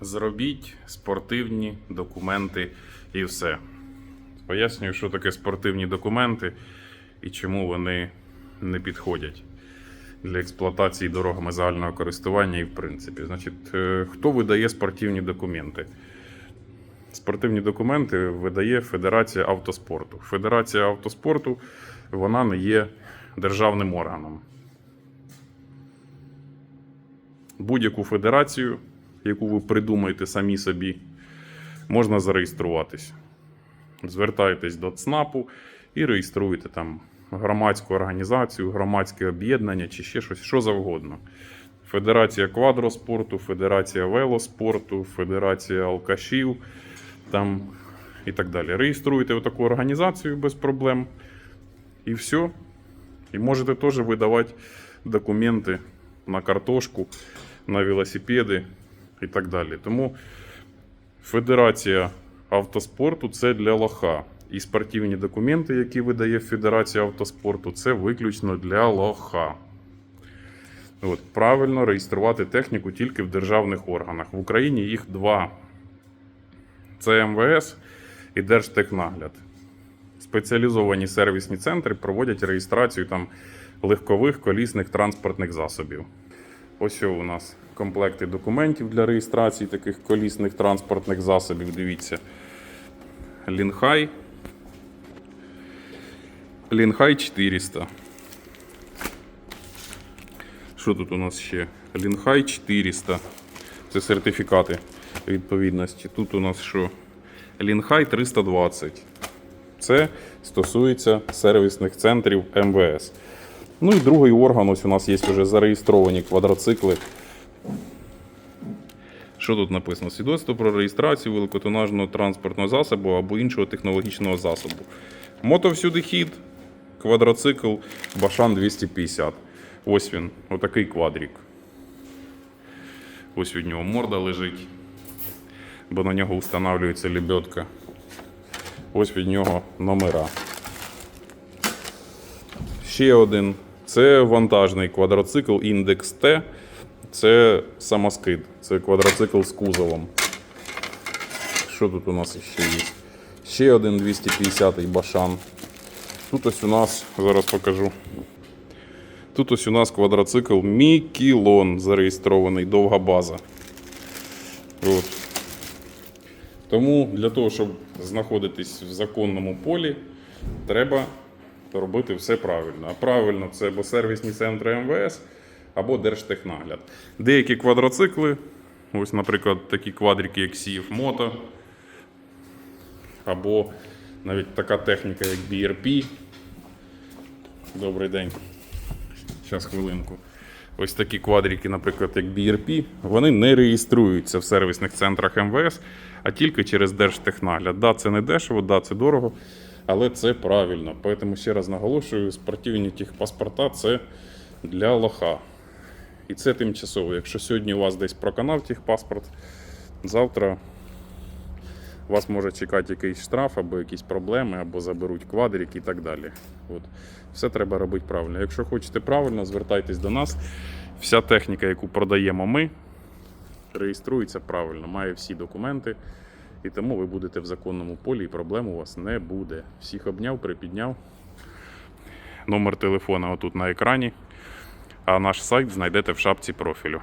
Зробіть спортивні документи і все. Пояснюю, що таке спортивні документи і чому вони не підходять для експлуатації дорогами загального користування і в принципі. Значить, е, хто видає спортивні документи? Спортивні документи видає Федерація автоспорту. Федерація автоспорту вона не є державним органом. Будь-яку федерацію, яку ви придумаєте самі собі, можна зареєструватись. Звертайтесь до ЦНАПу і реєструйте там громадську організацію, громадське об'єднання чи ще щось, що завгодно. Федерація квадроспорту, Федерація велоспорту, Федерація алкашів там і так далі. Реєструйте таку організацію без проблем. І все. І можете теж видавати документи на картошку, на велосипеди і так далі. Тому Федерація автоспорту це для лоха. І спортивні документи, які видає Федерація автоспорту, це виключно для лоха. От, правильно реєструвати техніку тільки в державних органах. В Україні їх два: це МВС і Держтехнагляд. Спеціалізовані сервісні центри проводять реєстрацію там легкових колісних транспортних засобів. Ось у нас комплекти документів для реєстрації таких колісних транспортних засобів. Дивіться. Лінхай. Лінхай 400. Що тут у нас ще? Лінхай 400. Це сертифікати відповідності. Тут у нас що? Лінхай 320. Це стосується сервісних центрів МВС. Ну і другий орган, ось у нас є вже зареєстровані квадроцикли. Що тут написано? Свідоцтво про реєстрацію великотонажного транспортного засобу або іншого технологічного засобу. Мотовсюди хід, квадроцикл Башан 250. Ось він, отакий квадрік. Ось від нього морда лежить, бо на нього встановлюється лебедка. Ось від нього номера. Ще один. Це вантажний квадроцикл індекс Т. Це самоскид. Це квадроцикл з кузовом. Що тут у нас ще є? Ще один 250-й башан. Тут ось у нас, зараз покажу. Тут ось у нас квадроцикл Мікілон зареєстрований, довга база. От. Тому для того, щоб знаходитись в законному полі, треба робити все правильно. А правильно це або сервісні центри МВС, або Держтехнагляд. Деякі квадроцикли, ось, наприклад, такі квадрики, як Сіїв Мото, або навіть така техніка, як BRP. Добрий день. Зараз хвилинку. Ось такі квадрики, наприклад, як BRP, вони не реєструються в сервісних центрах МВС, а тільки через Держтехнагляд. Да, це не дешево, да, це дорого, але це правильно. Тому ще раз наголошую, спортивні техпаспорта це для лоха. І це тимчасово. Якщо сьогодні у вас десь проканав техпаспорт, завтра вас може чекати якийсь штраф, або якісь проблеми, або заберуть квадрик і так далі. От. Все треба робити правильно. Якщо хочете правильно, звертайтесь до нас. Вся техніка, яку продаємо ми, реєструється правильно, має всі документи. І тому ви будете в законному полі і проблем у вас не буде. Всіх обняв, припідняв. Номер телефона отут на екрані. А наш сайт знайдете в шапці профілю.